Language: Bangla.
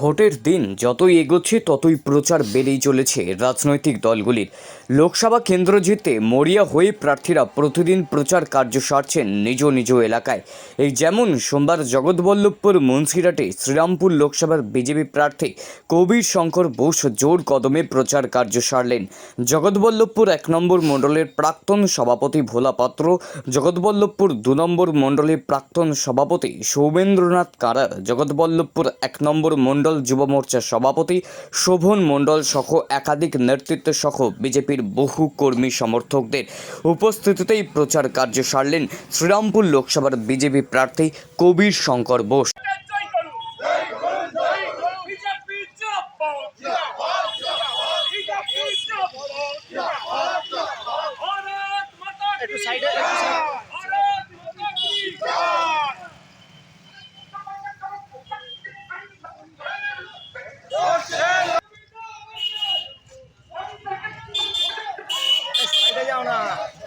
ভোটের দিন যতই এগোচ্ছে, ততই প্রচার বেড়েই চলেছে রাজনৈতিক দলগুলির। লোকসভা কেন্দ্র জিতে মরিয়া হয়ে প্রার্থীরা প্রতিদিন প্রচার কার্য সারছেন নিজ নিজ এলাকায়। এই যেমন সোমবার জগৎবল্লভপুর মুন্সিরাটে শ্রীরামপুর লোকসভার বিজেপি প্রার্থী কবির শঙ্কর বোস জোর কদমে প্রচার কার্য সারলেন। জগৎবল্লভপুর এক নম্বর মণ্ডলের প্রাক্তন সভাপতি ভোলা পাত্র, জগৎবল্লভপুর দু নম্বর মণ্ডলের প্রাক্তন সভাপতি সৌমেন্দ্রনাথ কারা, জগৎবল্লভপুর এক নম্বর মণ্ডল যুব মোর্চার সভাপতি শোভন মণ্ডল সহ একাধিক নেতৃত্ব সহ বিজেপির বহু কর্মী সমর্থকদের উপস্থিতিতেই প্রচার কার্য সারলেন শ্রীরামপুর লোকসভার বিজেপি প্রার্থী কবির শঙ্কর বোস। জয় করুন সাইডে যাও